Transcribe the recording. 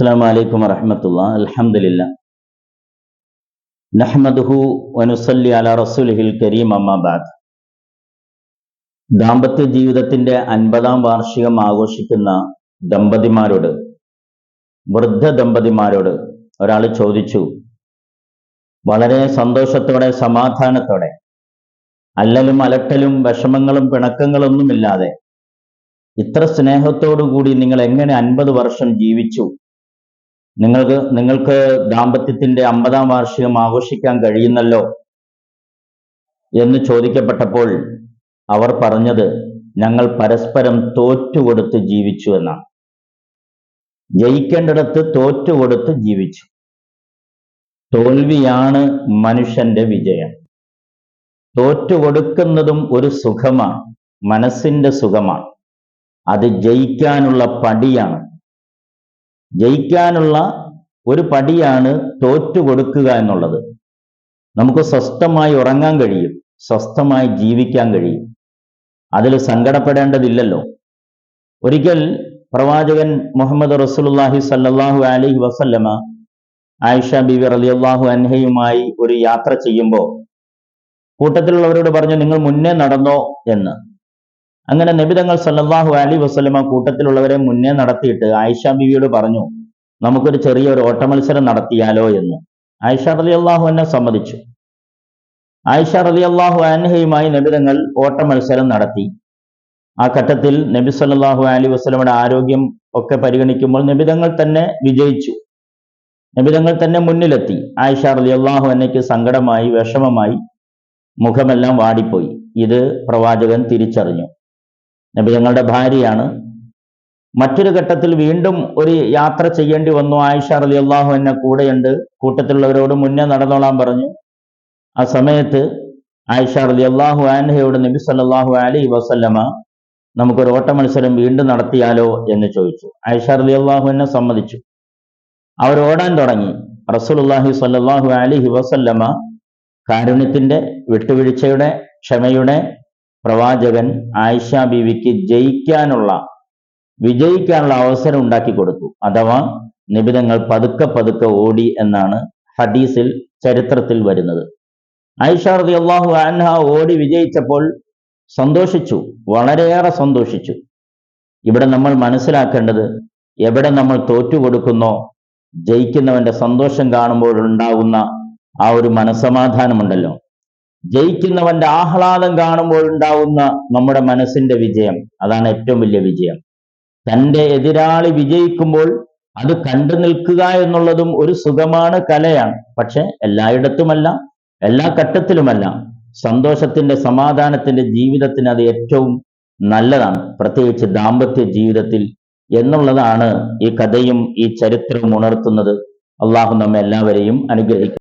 അസ്സാം വലൈക്കും വറഹമത്തുള്ള. അലഹമില്ല നഹ്മദുഹു വനുസല്ലി അല റസൂലിഹിൽ കരീം അമ്മാബാദ് ദാമ്പത്യ ജീവിതത്തിന്റെ അൻപതാം വാർഷികം ആഘോഷിക്കുന്ന ദമ്പതിമാരോട് വൃദ്ധ ദമ്പതിമാരോട് ഒരാൾ ചോദിച്ചു വളരെ സന്തോഷത്തോടെ സമാധാനത്തോടെ അല്ലലും അലട്ടലും വിഷമങ്ങളും പിണക്കങ്ങളൊന്നുമില്ലാതെ ഇത്ര സ്നേഹത്തോടു കൂടി നിങ്ങൾ എങ്ങനെ അൻപത് വർഷം ജീവിച്ചു? നിങ്ങൾക്ക് നിങ്ങൾക്ക് ദാമ്പത്യത്തിന്റെ അമ്പതാം വാർഷികം ആഘോഷിക്കാൻ കഴിയുന്നല്ലോ എന്ന് ചോദിക്കപ്പെട്ടപ്പോൾ അവർ പറഞ്ഞത് ഞങ്ങൾ പരസ്പരം തോറ്റുകൊടുത്ത് ജീവിച്ചു എന്നാണ്. ജയിക്കേണ്ടിടത്ത് തോറ്റുകൊടുത്ത് ജീവിച്ചു. തോൽവിയാണ് മനുഷ്യന്റെ വിജയം. തോറ്റുകൊടുക്കുന്നതും ഒരു സുഖമാണ് മനസ്സിന്റെ സുഖമാണ്. അത് ജയിക്കാനുള്ള പടിയാണ്. ജയിക്കാനുള്ള ഒരു പടിയാണ് തോറ്റു കൊടുക്കുക എന്നുള്ളത്. നമുക്ക് സ്വസ്ഥമായി ഉറങ്ങാൻ കഴിയും സ്വസ്ഥമായി ജീവിക്കാൻ കഴിയും. അതിൽ സങ്കടപ്പെടേണ്ടതില്ലല്ലോ. ഒരിക്കൽ പ്രവാചകൻ മുഹമ്മദ് റസൂലുള്ളാഹി സല്ലാഹു അലി വസല്ലമ ആയിഷ ബിബി റളിയല്ലാഹു അൻഹയുമായി ഒരു യാത്ര ചെയ്യുമ്പോൾ കൂട്ടത്തിലുള്ളവരോട് പറഞ്ഞു നിങ്ങൾ മുന്നേ നടന്നോ എന്ന്. അങ്ങനെ നബിതങ്ങൾ സല്ലാഹു അലി വസ്ലമ കൂട്ടത്തിലുള്ളവരെ മുന്നേ നടത്തിയിട്ട് ആയിഷ ബിവിയോട് പറഞ്ഞു നമുക്കൊരു ചെറിയ ചെറിയൊരു ഓട്ടമത്സരം നടത്തിയാലോ എന്ന്. ആയിഷ റലി അള്ളാഹു എന്നെ സമ്മതിച്ചു. ആയിഷ റലി അള്ളാഹു അൻഹയുമായി നബിതങ്ങൾ ഓട്ടമത്സരം നടത്തി. ആ ഘട്ടത്തിൽ നബി സല്ലാഹു അലി വസ്ലമയുടെ ആരോഗ്യം ഒക്കെ പരിഗണിക്കുമ്പോൾ നബിതങ്ങൾ തന്നെ വിജയിച്ചു. നബിതങ്ങൾ തന്നെ മുന്നിലെത്തി. ആയിഷ റലി അള്ളാഹു എന്നയ്ക്ക് സങ്കടമായി വിഷമമായി മുഖമെല്ലാം വാടിപ്പോയി. ഇത് പ്രവാചകൻ തിരിച്ചറിഞ്ഞു. നബിതങ്ങളുടെ ഭാര്യയാണ്. മറ്റൊരു ഘട്ടത്തിൽ വീണ്ടും ഒരു യാത്ര ചെയ്യേണ്ടി വന്നു. ആയിഷ അലി അള്ളാഹു എന്നെ കൂടെയുണ്ട്. കൂട്ടത്തിലുള്ളവരോട് മുന്നേ നടന്നോളാൻ പറഞ്ഞു. ആ സമയത്ത് ആയിഷ അലി അള്ളാഹു ആൻഹയോട് നബി സല്ലാഹു അലി വസല്ലമ നമുക്കൊരു ഓട്ട മത്സരം വീണ്ടും നടത്തിയാലോ എന്ന് ചോദിച്ചു. ആയിഷ അലി അള്ളാഹു എന്നെ സമ്മതിച്ചു. അവർ ഓടാൻ തുടങ്ങി. റസൂലുല്ലാഹി സല്ലാഹു അലിഹി വസല്ലമ കാരുണ്യത്തിന്റെ വിട്ടുവീഴ്ചയുടെ ക്ഷമയുടെ പ്രവാചകൻ ആയിഷ ബീവിക്ക് ജയിക്കാനുള്ള വിജയിക്കാനുള്ള അവസരം ഉണ്ടാക്കി കൊടുത്തു. അഥവാ നിബിധങ്ങൾ പതുക്കെ പതുക്കെ ഓടി എന്നാണ് ഹദീസിൽ ചരിത്രത്തിൽ വരുന്നത്. ആയിഷ റതി അള്ളാഹു അൻഹ ഓടി വിജയിച്ചപ്പോൾ സന്തോഷിച്ചു വളരെയേറെ സന്തോഷിച്ചു. ഇവിടെ നമ്മൾ മനസ്സിലാക്കേണ്ടത് എവിടെ നമ്മൾ തോറ്റുകൊടുക്കുന്നോ ജയിക്കുന്നവന്റെ സന്തോഷം കാണുമ്പോൾ ഉണ്ടാകുന്ന ആ ഒരു മനസമാധാനമുണ്ടല്ലോ ജയിക്കുന്നവന്റെ ആഹ്ലാദം കാണുമ്പോൾ ഉണ്ടാവുന്ന നമ്മുടെ മനസ്സിന്റെ വിജയം. അതാണ് ഏറ്റവും വലിയ വിജയം. തന്റെ എതിരാളി വിജയിക്കുമ്പോൾ അത് കണ്ടു നിൽക്കുക എന്നുള്ളതും ഒരു സുഖമാണ് കലയാണ്. പക്ഷെ എല്ലായിടത്തുമല്ല എല്ലാ ഘട്ടത്തിലുമല്ല. സന്തോഷത്തിന്റെ സമാധാനത്തിന്റെ ജീവിതത്തിന് അത് ഏറ്റവും നല്ലതാണ്. പ്രത്യേകിച്ച് ദാമ്പത്യ ജീവിതത്തിൽ എന്നുള്ളതാണ് ഈ കഥയും ഈ ചരിത്രവും ഉണർത്തുന്നത്. അള്ളാഹു നമ്മെ എല്ലാവരെയും അനുഗ്രഹിക്കും.